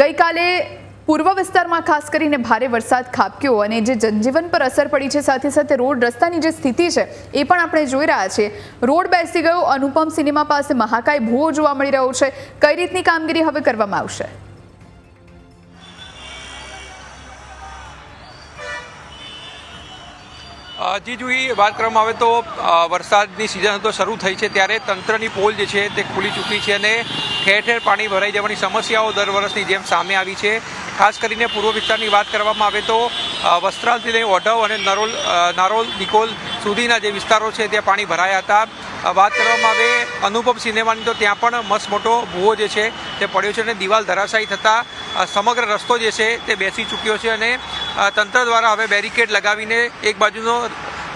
ગઈકાલે પૂર્વ વિસ્તારમાં ખાસ કરીને ભારે વરસાદ ખાબક્યો અને જે જનજીવન પર અસર પડી છે, સાથે સાથે રોડ રસ્તાની જે સ્થિતિ છે, એ પણ આપણે જોઈ રહ્યા છીએ. રોડ બેસી ગયો, અનુપમ સિનેમા પાસે મહાકાય ભૂવો જોવા મળી રહ્યો છે. કઈ રીતની કામગીરી હવે કરવામાં આવશે? જી જોઈ વાત કરવામાં આવે તો વરસાદની સિઝન તો શરૂ થઈ છે ત્યારે તંત્રની પોલ જે છે તે ખુલી ચૂકી છે અને ઠેર ઠેર પાણી ભરાઈ જવાની સમસ્યાઓ દર વર્ષની જેમ સામે આવી છે. ખાસ કરીને પૂર્વ વિસ્તારની વાત કરવામાં આવે તો વસ્ત્રાલથી લઈ ઓઢવ અને નરોલ નારોલ, નિકોલ સુધીના જે વિસ્તારો છે ત્યાં પાણી ભરાયા હતા. વાત કરવામાં આવે અનુપમ સિનેમાની તો ત્યાં પણ મસ્ત મોટો ભૂવો જે છે તે પડ્યો છે અને દિવાલ ધરાશાયી થતાં સમગ્ર રસ્તો જે છે તે બેસી ચૂક્યો છે અને તંત્ર દ્વારા હવે બેરિકેડ લગાવીને એક બાજુનો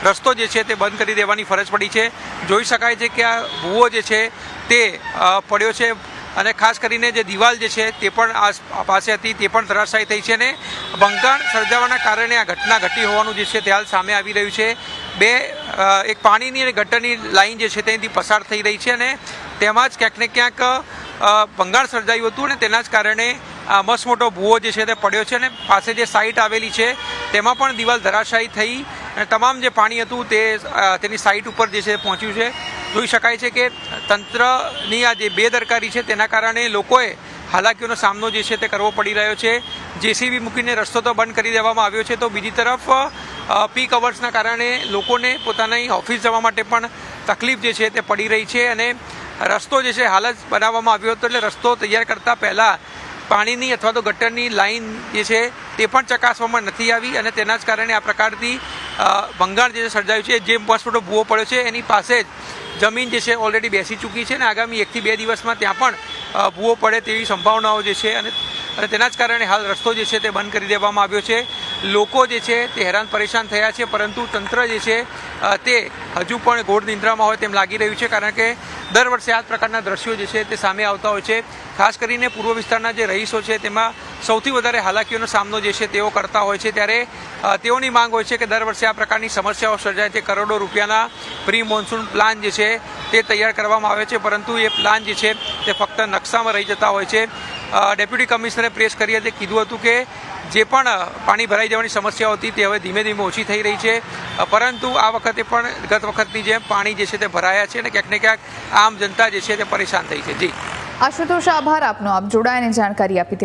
રસ્તો જે છે તે બંધ કરી દેવાની ફરજ પડી છે. જોઈ શકાય છે કે આ ભૂવો જે છે તે પડ્યો છે અને ખાસ કરીને જે દિવાલ જે છે તે પણ આ પાસે હતી, તે પણ ધરાશાયી થઈ છે અને બંગાણ સર્જાવાના કારણે આ ઘટના ઘટી હોવાનું જે છે તે હાલ સામે આવી રહ્યું છે. બે એક પાણીની અને ગટરની લાઈન જે છે તેની પસાર થઈ રહી છે અને તેમાં જ ક્યાંક ને ક્યાંક ભંગાણ સર્જાયું હતું અને તેના જ કારણે આ મસ્ત મોટો ભૂવો જે છે તે પડ્યો છે અને પાસે જે સાઇટ આવેલી છે, તેમાં પણ દિવાલ ધરાશાયી થઈ અને તમામ જે પાણી હતું તે તેની સાઇટ ઉપર જે છે પહોંચ્યું છે. જોઈ શકાય છે કે તંત્રની આ જે બેદરકારી છે તેના કારણે લોકોએ હાલાકીઓનો સામનો જે છે તે કરવો પડી રહ્યો છે. જેસીબી મૂકીને રસ્તો તો બંધ કરી દેવામાં આવ્યો છે તો બીજી તરફ પીક અવર્સના કારણે લોકોને પોતાની ઓફિસ જવા માટે પણ તકલીફ જે છે તે પડી રહી છે અને રસ્તો જે છે હાલ જ બનાવવામાં આવ્યો હતો એટલે રસ્તો તૈયાર કરતાં પહેલાં પાણીની અથવા તો ગટરની લાઈન જે છે તે પણ ચકાસવામાં નથી આવી અને તેના જ કારણે આ પ્રકારથી ભંગાણ જે સર્જાયું છે, જે પાંચ મોટો ભૂવો પડ્યો છે, એની પાસે જ જમીન જે છે ઓલરેડી બેસી ચૂકી છે અને આગામી એકથી બે દિવસમાં ત્યાં પણ ભૂવો પડે તેવી સંભાવનાઓ જે છે અને અને તેના જ કારણે હાલ રસ્તો જે છે તે બંધ કરી દેવામાં આવ્યો છે. લોકો જે છે તે હેરાન પરેશાન થયા છે, પરંતુ તંત્ર જે છે તે હજુ પણ ઘોર નિંદ્રામાં હોય તેમ લાગી રહ્યું છે, કારણ કે દર વર્ષે આ પ્રકારના દ્રશ્યો જે છે તે સામે આવતા હોય છે. ખાસ કરીને પૂર્વ વિસ્તારના જે રહીશો છે તેમાં સૌથી વધારે હાલાકીઓનો સામનો જે છે તેઓ કરતા હોય છે. ત્યારે તેઓની માંગ હોય છે કે દર વર્ષે આ પ્રકારની સમસ્યાઓ સર્જાય છે. કરોડો રૂપિયાના પ્રી મોન્સૂન પ્લાન જે છે તે તૈયાર કરવામાં આવે છે, પરંતુ એ પ્લાન જે છે તે ફક્ત નકશામાં રહી જતા હોય છે. ડેપ્યુટી કમિશનરે પ્રેસ કરી હતી, કીધું હતું કે જે પણ પાણી ભરાઈ જવાની સમસ્યાઓ હતી તે હવે ધીમે ધીમે ઓછી થઈ રહી છે. પરંતુ આ વખતે પણ ગત વખતની જેમ પાણી જે છે તે ભરાયા છે અને ક્યાંક ને ક્યાંક આમ જનતા જે છે તે પરેશાન થઈ છે. જી. આશુતોષ, આભાર આપનો. આપ જોડાયાની જાણકારી આપી